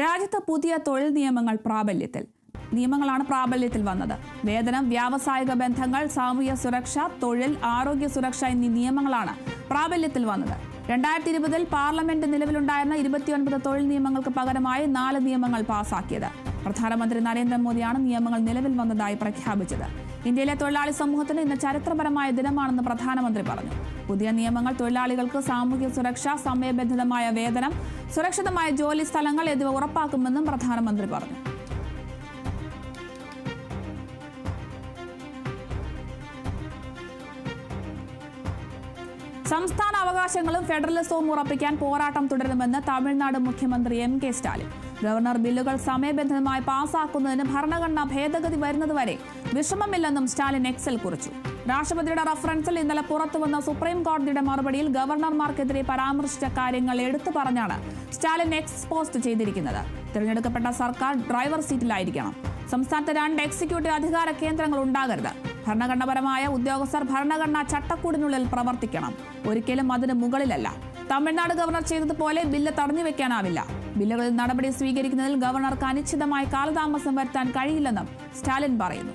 രാജ്യത്ത് പുതിയ തൊഴിൽ നിയമങ്ങൾ പ്രാബല്യത്തിൽ. നിയമങ്ങളാണ് പ്രാബല്യത്തിൽ വന്നത്. വേതനം വ്യാവസായിക ബന്ധങ്ങൾ സാമൂഹ്യ സുരക്ഷ തൊഴിൽ ആരോഗ്യ സുരക്ഷ എന്നീ നിയമങ്ങളാണ് പ്രാബല്യത്തിൽ വന്നത്. രണ്ടായിരത്തി ഇരുപതിൽ പാർലമെന്റ് നിലവിലുണ്ടായിരുന്ന ഇരുപത്തിയൊൻപത് തൊഴിൽ നിയമങ്ങൾക്ക് പകരമായി നാല് നിയമങ്ങൾ പാസാക്കിയത്. പ്രധാനമന്ത്രി നരേന്ദ്രമോദിയാണ് നിയമങ്ങൾ നിലവിൽ വന്നതായി പ്രഖ്യാപിച്ചത്. ഇന്ത്യയിലെ തൊഴിലാളി സമൂഹത്തിന് ഇന്ന് ചരിത്രപരമായ ദിനമാണെന്ന് പ്രധാനമന്ത്രി പറഞ്ഞു. പുതിയ നിയമങ്ങൾ തൊഴിലാളികൾക്ക് സാമൂഹ്യ സുരക്ഷ സമയബന്ധിതമായ വേതനം സുരക്ഷിതമായ ജോലി സ്ഥലങ്ങൾ എന്നിവ ഉറപ്പാക്കുമെന്നും പ്രധാനമന്ത്രി പറഞ്ഞു. സംസ്ഥാന അവകാശങ്ങളും ഫെഡറലിസവും ഉറപ്പിക്കാൻ പോരാട്ടം തുടരുമെന്ന് തമിഴ്നാട് മുഖ്യമന്ത്രി എം കെ സ്റ്റാലിൻ. ഗവർണർ ബില്ലുകൾ സമയബന്ധിതമായി പാസാക്കുന്നതിന് ഭരണഘടനാ ഭേദഗതി വരുന്നതുവരെ വിഷമമില്ലെന്നും സ്റ്റാലിൻ എക്സിൽ കുറിച്ചു. രാഷ്ട്രപതിയുടെ റഫറൻസിൽ ഇന്നലെ പുറത്തുവന്ന സുപ്രീം കോടതിയുടെ മറുപടിയിൽ ഗവർണർമാർക്കെതിരെ പരാമർശിച്ച കാര്യങ്ങൾ എടുത്തു പറഞ്ഞാണ് സ്റ്റാലിൻ എക്സ് പോസ്റ്റ് ചെയ്തിരിക്കുന്നത്. തിരഞ്ഞെടുക്കപ്പെട്ട സർക്കാർ ഡ്രൈവർ സീറ്റിലായിരിക്കണം. സംസ്ഥാനത്ത് രണ്ട് എക്സിക്യൂട്ടീവ് അധികാര കേന്ദ്രങ്ങൾ ഉണ്ടാകരുത്. ഭരണഘടനാപരമായ ഉദ്യോഗസ്ഥർ ഭരണഘടനാ ചട്ടക്കൂടിനുള്ളിൽ പ്രവർത്തിക്കണം. ഒരിക്കലും അതിന് മുകളിലല്ല. തമിഴ്നാട് ഗവർണർ ചെയ്തതുപോലെ ബില്ല് തടഞ്ഞു വെക്കാനാവില്ല. ബില്ലുകളിൽ നടപടി സ്വീകരിക്കുന്നതിൽ ഗവർണർക്ക് അനിശ്ചിതമായ കാലതാമസം വരുത്താൻ കഴിയില്ലെന്നും സ്റ്റാലിൻ പറയുന്നു.